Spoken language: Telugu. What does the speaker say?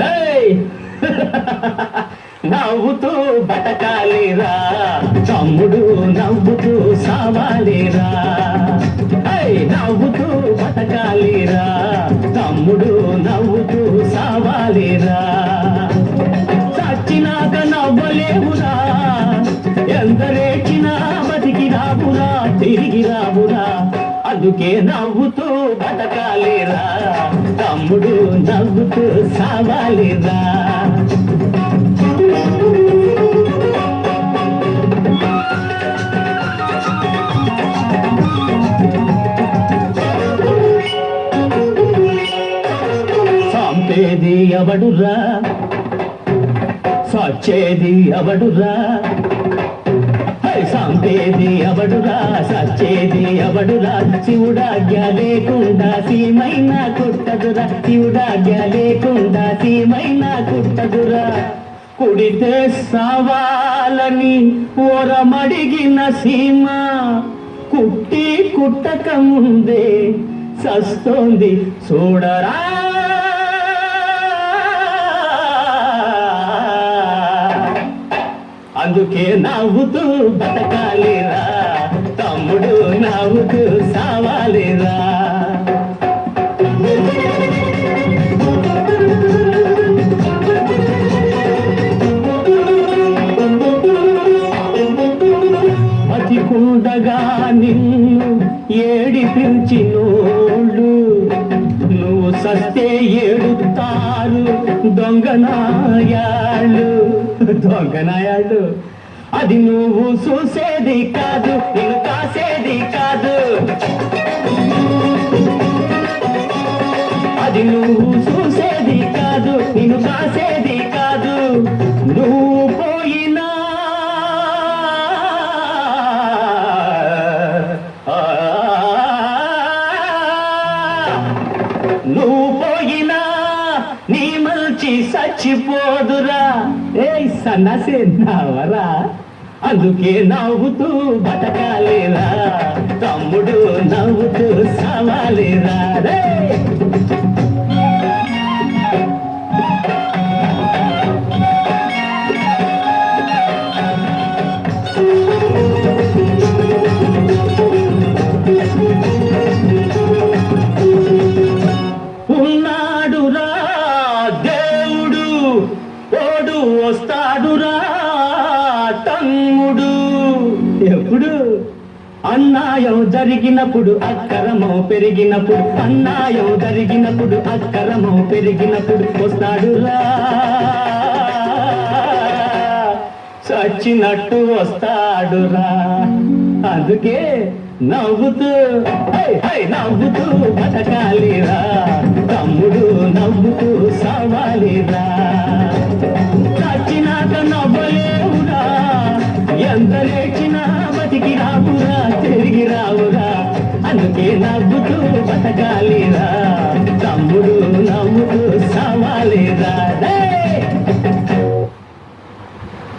ఏయ్! నవ్వుతూ బతకాలిరా. తమ్ముడు నవ్వుతూ సావాలిరా. నవ్వుతూ బతకాలిరా. తమ్ముడు నవ్వుతూ సావాలిరా. చచ్చినాక నవ్వలేవురా. ఎందరేచినా బతికి రాబురా తిరిగి రావురా అందుకే నవ్వుతూ బతకాలిరా. తమ్ముడు నవ్వుతూ సావాలిరా. సంపేది ఎవడురా? సచ్చేది ఎవడురా? హై, సంపేది ఎవడురా సచ్చేది ఎవడురా? శివుడాజ్ఞ లేకుండా సీమైన కుట్టదురా. శివుడాజ్ఞ లేకుండా సీమైన కుట్టదురా. కుడితే సవాలని ఓరమడిగిన సీమ. కుట్టి కుట్టక ముందే సస్తోంది. చూడరా అందుకే నవ్వుతూ బతకాలిరా. తమ్ముడు నవ్వుతూ సావాలిరా. బతికుండగా నిన్ను నోళ్ళు. నువ్వు సస్తే ఏడుతారు దొంగనాయాళ్ళు దొంగనాయాళ్ళు అది నువ్వు చూసేది కాదు నేను కాసేది కాదు. అది నువ్వు చూసేది కాదు నేను కాసేది చచ్చి చచ్చిపోదురా ఏ సన్నసే నవ్వరా అందుకే నవ్వుతూ బతకాలేరా. తమ్ముడు నవ్వుతూ సవాలేరా. రే వస్తాడురా తమ్ముడు. ఎప్పుడు? అన్నాయం జరిగినప్పుడు అక్కరమం పెరిగినప్పుడు అన్నాయం జరిగినప్పుడు అక్కరమం పెరిగినప్పుడు వస్తాడురా. చచ్చినట్టు వస్తాడురా. అందుకే నవ్వుతూ హై, నవ్వుతూ బతకాలిరా. తమ్ముడు నవ్వుతూ సావాలిరా. ఎంత బతికి రావురా తిరిగి రావురా. అందుకే నవ్వుతూ బతకాలిరా.